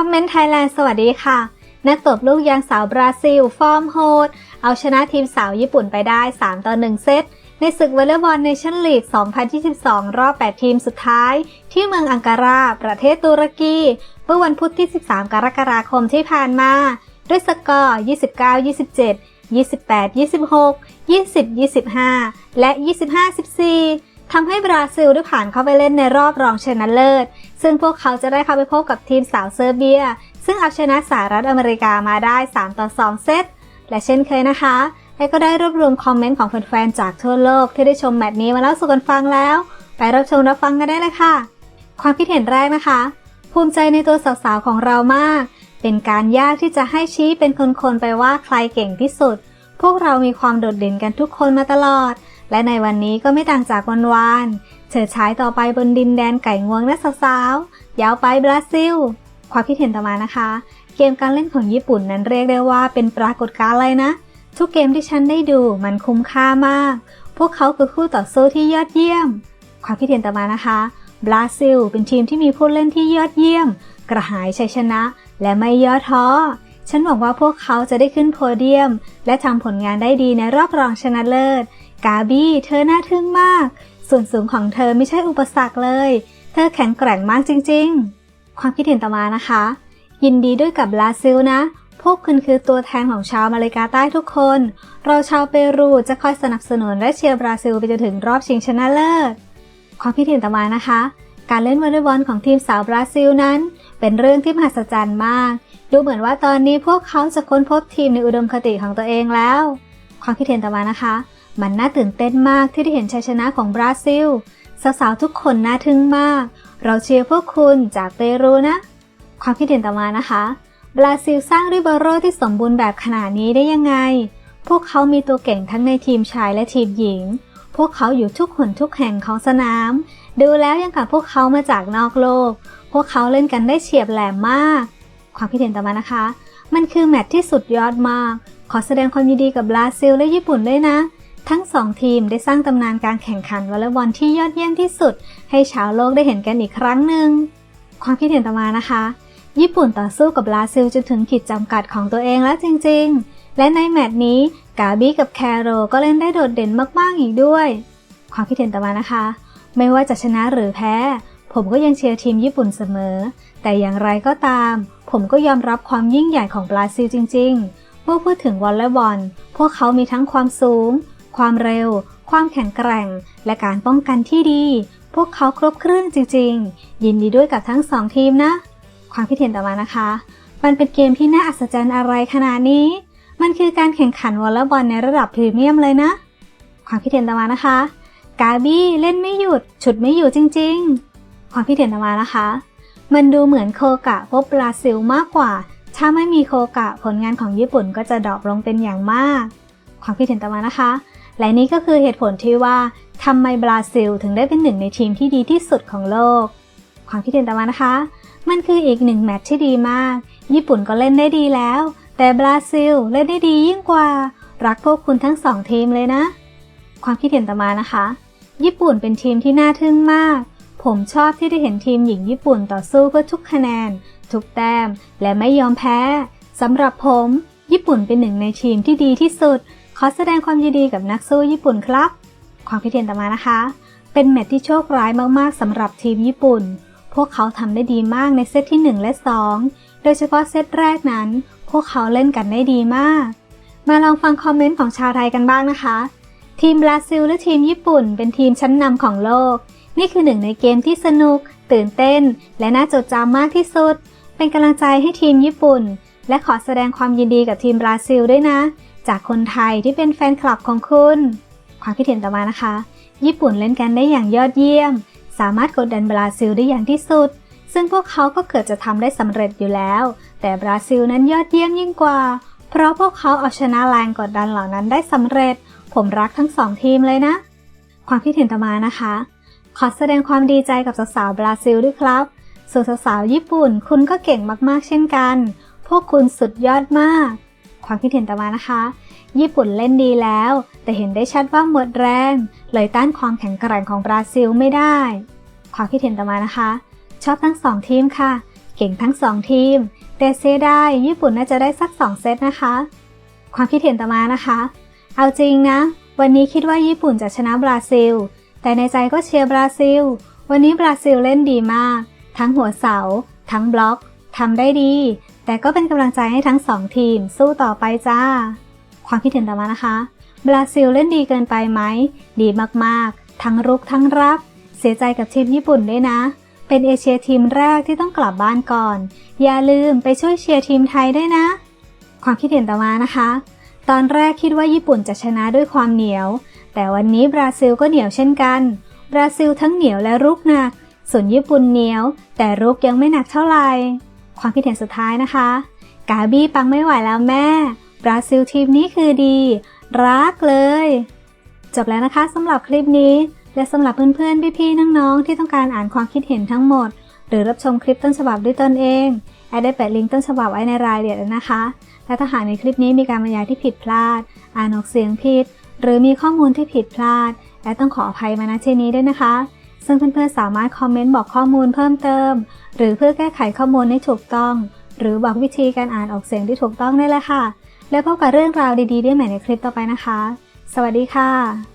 อมเมนต์ไทยแลนด์สวัสดีค่ะ นักตบลูกยางสาวบราซิล ฟอร์มโหดเอาชนะทีมสาวญี่ปุ่นไปได้ 3 ต่อ 1 เซต ในศึกวอลเลย์บอลเนชั่นลีก 2022 รอบ 8 ทีมสุดท้าย ที่เมืองอังการา ประเทศตุรกี เมื่อวันพุธที่ 13 กรกฎาคมที่ผ่านมา ด้วยสกอร์ 29-27 28-26 20-25 และ 25-14ทำให้บราซิลได้ผ่านเข้าไปเล่นในรอบรองชนะเลิศ ซึ่งพวกเขาจะได้เข้าไปพบกับทีมสาวเซอร์เบีย ซึ่งเอาชนะสหรัฐอเมริกามาได้ 3 ต่อ 2 เซต และเช่นเคยนะคะไอ้ก็ได้รวบรวมคอมเมนต์ของแฟนๆจากทั่วโลกที่ได้ชมแมตช์นี้มาเล่าสู่กันฟังแล้ว ไปรับชมรับฟังกันได้เลยค่ะ ความคิดเห็นแรกนะคะ ภูมิใจในตัวสาวๆของเรามาก เป็นการยากที่จะให้ชี้เป็นคนๆไปว่าใครเก่งที่สุด พวกเรามีความโดดเด่นกันทุกคนมาตลอด และในวันนี้ก็ไม่ต่างจากวันวานเฉิดฉายต่อไปบนดินแดนไก่งวงนะสาวๆยาวไปบราซิล ความคิดเห็นต่อมานะคะ เกมการเล่นของญี่ปุ่นนั้นเรียกได้ว่าเป็นปรากฏการณ์เลยนะ ทุกเกมที่ฉันได้ดูมันคุ้มค่ามาก พวกเขาคือคู่ต่อสู้ที่ยอดเยี่ยม ความคิดเห็นต่อมานะคะ บราซิล เป็นทีมที่มีผู้เล่นที่ยอดเยี่ยม กระหายชัยชนะ และไม่ย่อท้อฉันหวังว่าพวกเขาจะได้ขึ้นโพเดียม และทำผลงานได้ดีในรอบรองชนะเลิศ กาบี้เธอน่าทึ่งมาก ส่วนสูงของเธอไม่ใช่อุปสรรคเลย เธอแข็งแกร่งมากจริงๆ ความคิดเห็นต่อมานะคะ ยินดีด้วยกับบราซิลนะ พวกคุณคือตัวแทนของชาวอเมริกาใต้ทุกคน เราชาวเปรูจะคอยสนับสนุนและเชียร์บราซิลไปจนถึงรอบชิงชนะเลิศ ความคิดเห็นต่อมานะคะ การเล่นวอลเลย์บอลของทีมสาวบราซิลนั้น เป็นเรื่องที่มหัศจรรย์มาก ดูเหมือนว่าตอนนี้พวกเขาจะค้นพบทีมในอุดมคติของตัวเองแล้ว ความคิดเห็นต่อมานะคะ มันน่าตื่นเต้นมากที่ได้เห็นชัยชนะของบราซิล สาวๆทุกคนน่าทึ่งมาก เราเชียร์พวกคุณจากเปรูนะ ความคิดเห็นต่อมานะคะ บราซิลสร้างริบาโรที่สมบูรณ์แบบขนาดนี้ได้ยังไง พวกเขามีตัวเก่งทั้งในทีมชายและทีมหญิง พวกเขาอยู่ทุกหนทุกแห่งของสนาม ดูแล้วยังกับพวกเขามาจากนอกโลก พวกเขาเล่นกันได้เฉียบแหลมมาก ความคิดเห็นต่อมานะคะ มันคือแมตช์ที่สุดยอดมาก ขอแสดงความยินดีกับบราซิลและญี่ปุ่นด้วยนะ ทั้งสองทีมได้สร้างตำนานการแข่งขันวอลเลย์บอลที่ยอดเยี่ยมที่สุด ให้ชาวโลกได้เห็นกันอีกครั้งหนึ่ง ความคิดเห็นต่อมานะคะ ญี่ปุ่นต่อสู้กับบราซิลจนถึงขีดจำกัดของตัวเองแล้วจริงๆ และในแมตช์นี้ กาบี้กับแคโรก็เล่นได้โดดเด่นมากๆอีกด้วย ความคิดเห็นต่อมานะคะ ไม่ว่าจะชนะหรือแพ้ ผมก็ยังเชียร์ทีมญี่ปุ่นเสมอ แต่อย่างไรก็ตาม ผมก็ยอมรับความยิ่งใหญ่ของบราซิลจริง ๆ เมื่อพูดถึงวอลเลย์บอลพวกเขามีทั้งความสูง ความเร็ว ความแข็งแกร่ง และการป้องกันที่ดี พวกเขาครบเครื่องจริง ๆ ยินดีด้วยกับทั้งสองทีมนะ ความคิดเห็นต่อมานะคะ มันเป็นเกมที่น่าอัศจรรย์อะไรขนาดนี้ มันคือการแข่งขันวอลเลย์บอลในระดับพรีเมียมเลยนะ ความคิดเห็นต่อมานะคะ กาบี้เล่นไม่หยุด ฉุดไม่อยู่จริง ๆ ความคิดเห็นต่อมานะคะ มันดูเหมือนโคกะพบบราซิลมากกว่า ถ้าไม่มีโคกะผลงานของญี่ปุ่นก็จะดรอปลงเป็นอย่างมากความคิดเห็นต่อมานะคะ และนี่ก็คือเหตุผลที่ว่าทำไมบราซิลถึงได้เป็นหนึ่งในทีมที่ดีที่สุดของโลก ความคิดเห็นต่อมานะคะ มันคืออีกหนึ่งแมตช์ที่ดีมาก ญี่ปุ่นก็เล่นได้ดีแล้ว แต่บราซิลเล่นได้ดียิ่งกว่า รักพวกคุณทั้งสองทีมเลยนะ ความคิดเห็นต่อมานะคะ ญี่ปุ่นเป็นทีมที่น่าทึ่งมาก ผมชอบที่ได้เห็นทีมหญิงญี่ปุ่นต่อสู้เพื่อทุกคะแนน ทุกแต้ม และไม่ยอมแพ้สำหรับผม ญี่ปุ่นเป็นหนึ่งในทีมที่ดีที่สุด ขอแสดงความยินดีกับนักสู้ญี่ปุ่นครับ ความคิดเห็นต่อมานะคะ เป็นแมตช์ที่โชคร้ายมากๆสำหรับทีมญี่ปุ่น พวกเขาทำได้ดีมากในเซตที่ 1 และ 2 โดยเฉพาะเซตแรกนั้น พวกเขาเล่นกันได้ดีมาก มาลองฟังคอมเมนต์ของชาวไทยกันบ้างนะคะ ทีมบราซิลและทีมญี่ปุ่น เป็นทีมชั้นนำของโลก นี่คือหนึ่งในเกมที่สนุก ตื่นเต้น และน่าจดจำมากที่สุด เป็นกำลังใจให้ทีมญี่ปุ่น และขอแสดงความยินดีกับทีมบราซิลด้วยนะ จากคนไทยที่เป็นแฟนคลับของคุณ ความคิดเห็นต่อมานะคะ ญี่ปุ่นเล่นกันได้อย่างยอดเยี่ยม สามารถกดดันบราซิลได้อย่างที่สุด ซึ่งพวกเขาก็เกือบจะทำได้สำเร็จอยู่แล้ว แต่บราซิลนั้นยอดเยี่ยมยิ่งกว่า เพราะพวกเขาเอาชนะแรงกดดันเหล่านั้นได้สำเร็จ ผมรักทั้งสองทีมเลยนะ ความคิดเห็นต่อมานะคะ ขอแสดงความดีใจกับสาวๆบราซิลด้วยครับส่วนสาวๆญี่ปุ่นคุณก็เก่งมากๆ เช่นกัน พวกคุณสุดยอดมาก ความคิดเห็นต่อมานะคะ ญี่ปุ่นเล่นดีแล้ว แต่เห็นได้ชัดว่าหมดแรง เลยต้านความแข็งแกร่งของบราซิลไม่ได้ ความคิดเห็นต่อมานะคะ ชอบทั้งสองทีมค่ะ เก่งทั้งสองทีม แต่เสียดายญี่ปุ่นน่าจะได้สัก2เซตนะคะ ความคิดเห็นต่อมานะคะ เอาจริงนะ วันนี้คิดว่าญี่ปุ่นจะชนะบราซิล แต่ในใจก็เชียร์บราซิล วันนี้บราซิลเล่นดีมาก ทั้งหัวเสา ทั้งบล็อกทำได้ดี แต่ก็เป็นกำลังใจให้ทั้งสองทีมสู้ต่อไปจ้า ความคิดเห็นต่อมานะคะ บราซิลเล่นดีเกินไปไหม ดีมากๆ ทั้งรุกทั้งรับ เสียใจกับทีมญี่ปุ่นด้วยนะ เป็นเอเชียทีมแรกที่ต้องกลับบ้านก่อน อย่าลืมไปช่วยเชียร์ทีมไทยด้วยนะ ความคิดเห็นต่อมานะคะ ตอนแรกคิดว่าญี่ปุ่นจะชนะด้วยความเหนียว แต่วันนี้บราซิลก็เหนียวเช่นกัน บราซิลทั้งเหนียวและรุกหนัก ส่วนญี่ปุ่นเหนียว แต่รุกยังไม่หนักเท่าไหร่ ความคิดเห็นสุดท้ายนะคะ กาบี้ปังไม่ไหวแล้วแม่ บราซิลทีมนี้คือดี รักเลย จบแล้วนะคะสำหรับคลิปนี้ และสำหรับเพื่อนๆ พี่ๆ น้องๆ ที่ต้องการอ่านความคิดเห็นทั้งหมด หรือรับชมคลิปต้นฉบับด้วยตนเองแอดได้แปะลิงก์ต้นฉบับไว้ในรายละเอียดนะคะ และถ้าหากในคลิปนี้มีการบรรยายที่ผิดพลาด อ่านออกเสียงผิด หรือมีข้อมูลที่ผิดพลาดแอดต้องขออภัยมาณที่นี้ด้วยนะคะ ซึ่งเพื่อนๆสามารถคอมเมนต์บอกข้อมูลเพิ่มเติม หรือเพื่อแก้ไขข้อมูลให้ถูกต้อง หรือบอกวิธีการอ่านออกเสียงที่ถูกต้องได้เลยค่ะ แล้วพบกับเรื่องราวดีๆ ได้ใหม่ในคลิปต่อไปนะคะ สวัสดีค่ะ